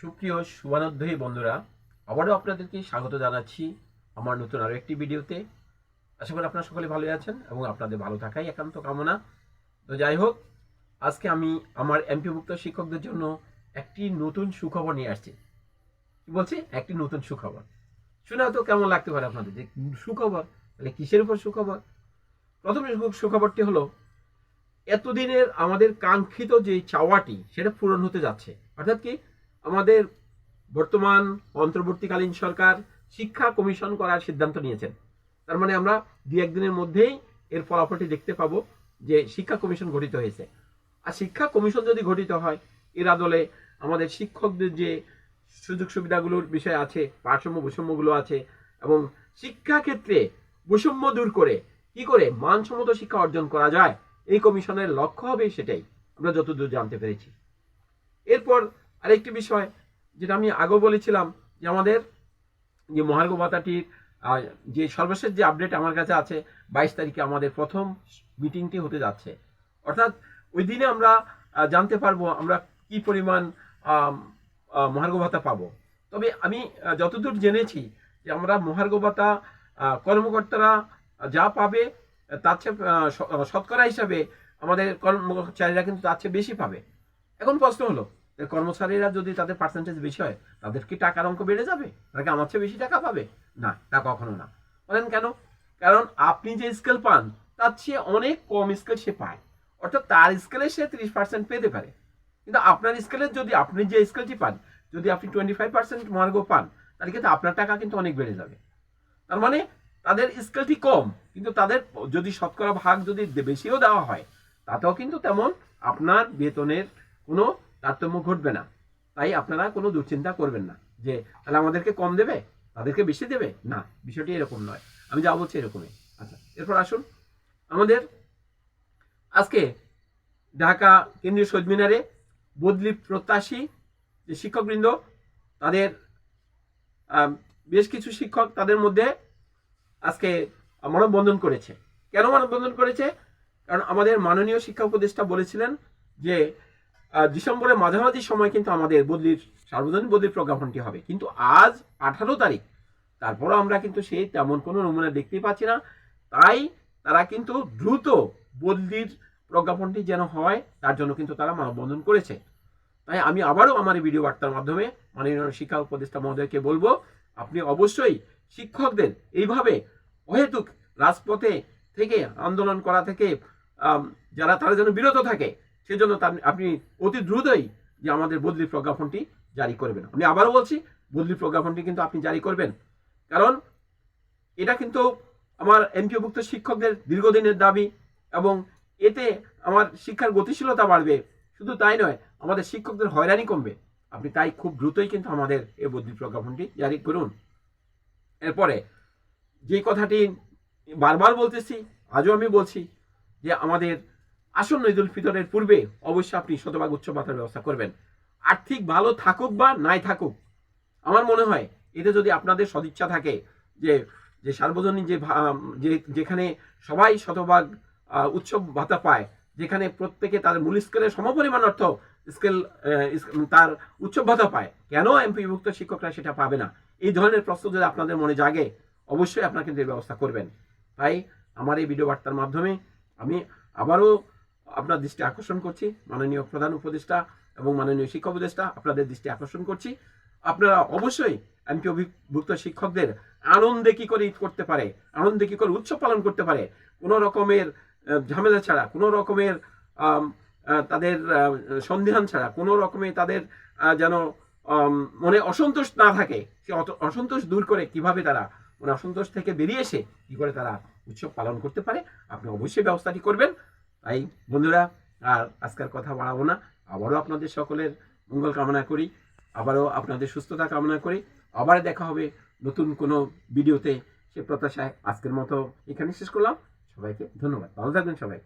সুপ্রিয় শুভানোধ্যায়ী বন্ধুরা, আবারও আপনাদেরকে স্বাগত জানাচ্ছি আমার নতুন আরও একটি ভিডিওতে। আশা করি আপনারা সকলে ভালো আছেন এবং আপনাদের ভালো থাকাই একান্ত কামনা। তো যাই হোক, আজকে আমি আমার এমপিভুক্ত শিক্ষকদের জন্য একটি নতুন সুখবর নিয়ে আসছি। কি বলছি? একটি নতুন সুখবর। শুনে হয়তো কেমন লাগতে পারে আপনাদের যে সুখবর, তাহলে কিসের উপর সুখবর? প্রথম সুখবরটি হলো, এতদিনের আমাদের কাঙ্ক্ষিত যে চাওয়াটি, সেটা পূরণ হতে যাচ্ছে। অর্থাৎ কি? আমাদের বর্তমান অন্তর্বর্তীকালীন সরকার শিক্ষা কমিশন করার সিদ্ধান্ত নিয়েছেন। তার মানে আমরা দু একদিনের মধ্যেই এর ফলাফলটি দেখতে পাবো যে শিক্ষা কমিশন গঠিত হয়েছে। আর শিক্ষা কমিশন যদি গঠিত হয়, এর আদলে আমাদের শিক্ষকদের যে সুযোগ সুবিধাগুলোর বিষয় আছে, পাঠ্যক্রম বৈষম্যগুলো আছে এবং শিক্ষা ক্ষেত্রে বৈষম্য দূর করে কি করে মানসম্মত শিক্ষা অর্জন করা যায়, এই কমিশনের লক্ষ্য হবে সেটাই। আমরা যতদূর জানতে পেরেছি। এরপর আরেকটি বিষয় যেটা আমি আগেও বলেছিলাম যে আমাদের যে মহার্ঘ ভাতাটির যে সর্বশেষ যে আপডেট আমার কাছে আছে, বাইশ তারিখে আমাদের প্রথম মিটিংটি হতে যাচ্ছে। অর্থাৎ ওই দিনে আমরা জানতে পারব আমরা কি পরিমাণ মহার্ঘ ভাতা পাবো। তবে আমি যতদূর জেনেছি যে আমরা মহার্ঘ ভাতা কর্মকর্তারা যা পাবে, তার চেয়ে শতকরা হিসাবে আমাদের কর্মচারীরা কিন্তু তার চেয়ে বেশি পাবে। এখন প্রশ্ন হলো কর্মচারীরা যদি তাদের পার্সেন্টেজ বেশি হয়, তাদের কি টাকার অঙ্ক বেড়ে যাবে? তারা কি আমার চেয়ে বেশি টাকা পাবে? না, তা কখনো না। বলেন কেন? কারণ আপনি যে স্কেল পান, তার চেয়ে অনেক কম স্কেল সে পায়। অর্থাৎ তার স্কেলে সে ত্রিশ পার্সেন্ট পেতে পারে। কিন্তু আপনার স্কেলে যদি আপনি যে স্কেলটি পান, যদি আপনি টোয়েন্টি ফাইভ পার্সেন্ট মার্গ পান, তাহলে কিন্তু আপনার টাকা কিন্তু অনেক বেড়ে যাবে। তার মানে তাদের স্কেলটি কম, কিন্তু তাদের যদি শতকরা ভাগ যদি বেশিও দেওয়া হয়, তাতেও কিন্তু তেমন আপনার বেতনের কোনো তারতম্য ঘটবে না। তাই আপনারা কোনো দুশ্চিন্তা করবেন না যে, তাহলে আমাদেরকে কম দেবে? তাদেরকে বেশি দেবে? না, বিষয়টি এরকম নয়। আমি যা বলছি এরকমই। আচ্ছা এরপর আসুন। আমাদের আজকে ঢাকা কেন্দ্রীয় শহীদ মিনারে বদলি প্রত্যাশী যে শিক্ষকবৃন্দ, তাদের বেশ কিছু শিক্ষক তাদের মধ্যে আজকে মানববন্ধন করেছে। কেন মানববন্ধন করেছে? কারণ আমাদের মাননীয় শিক্ষা উপদেষ্টা বলেছিলেন যে ডিসেম্বরের মাঝামাঝি সময় কিন্তু আমাদের বদলির, সার্বজনীন বদলির প্রজ্ঞাপনটি হবে। কিন্তু আজ আঠারো তারিখ, তারপরও আমরা কিন্তু সেই তেমন কোনো নমুনা দেখতেই পাচ্ছি না। তাই তারা কিন্তু দ্রুত বদলির প্রজ্ঞাপনটি যেন হয়, তার জন্য কিন্তু তারা মানববন্ধন করেছে। তাই আমি আবারও আমার এই ভিডিও বার্তার মাধ্যমে মাননীয় শিক্ষা উপদেষ্টা মহোদয়কে বলব, আপনি অবশ্যই শিক্ষকদের এইভাবে অহেতুক রাজপথে থেকে আন্দোলন করা থেকে যারা তারা যেন বিরত থাকে সেজন্য আপনি অতি দ্রুতই যে আমাদের বদলি প্রজ্ঞাপনটি জারি করবেন। আমি আবারও বলছি, বদলি প্রজ্ঞাপনটি কিন্তু আপনি জারি করবেন। কারণ এটা কিন্তু আমার এমপিওভুক্ত শিক্ষকদের দীর্ঘদিনের দাবি এবং এতে আমার শিক্ষার গতিশীলতা বাড়বে। শুধু তাই নয়, আমাদের শিক্ষকদের হয়রানি কমবে। আপনি তাই খুব দ্রুতই কিন্তু আমাদের এই বদলি প্রজ্ঞাপনটি জারি করুন। এরপরে যে কথাটি বারবার বলতেছি, আজও আমি বলছি যে আমাদের আসন্ন ঈদুল ফিতরের পূর্বে অবশ্যই আপনি শতভাগ উচ্চ ভাতার ব্যবস্থা করবেন। আর্থিক ভালো থাকুক বা নাই থাকুক, আমার মনে হয় এতে যদি আপনাদের সদিচ্ছা থাকে যে যে সার্বজনীন যে যেখানে সবাই শতভাগ উচ্চ ভাতা পায়, যেখানে প্রত্যেকে তাদের মূল স্কেলের সমপরিমাণ অর্থ স্কেল তার উচ্চ ভাতা পায়, কেন এমপিভুক্ত শিক্ষকরা সেটা পাবে না? এই ধরনের প্রশ্ন যদি আপনাদের মনে জাগে, অবশ্যই আপনারা কিন্তু এর ব্যবস্থা করবেন। তাই আমার এই ভিডিও বার্তার মাধ্যমে আমি আবারও আপনার দৃষ্টি আকর্ষণ করছি। মাননীয় প্রধান উপদেষ্টা এবং মাননীয় শিক্ষা উপদেষ্টা, আপনাদের দৃষ্টি আকর্ষণ করছি। আপনারা অবশ্যই এমপি অভিভুক্ত শিক্ষকদের আনন্দে কি করে ঈদ করতে পারে, আনন্দে কি করে উৎসব পালন করতে পারে, কোনো রকমের ঝামেলা ছাড়া, কোনো রকমের তাদের সন্দেহান ছাড়া, কোনো রকমে তাদের যেন মনে অসন্তোষ না থাকে, সে অসন্তোষ দূর করে কীভাবে তারা মানে অসন্তোষ থেকে বেরিয়ে এসে কি করে তারা উৎসব পালন করতে পারে, আপনি অবশ্যই ব্যবস্থাটি করবেন। তাই, বন্ধুরা, আর আজকের কথা বাড়াবো না। আবারও আপনাদের সকলের মঙ্গল কামনা করি। আবারও আপনাদের সুস্থতা কামনা করি। আবার দেখা হবে নতুন কোনো ভিডিওতে। সে প্রত্যাশায় আজকের মতো এখানে শেষ করলাম। সবাইকে ধন্যবাদ। ভালো থাকবেন সবাই।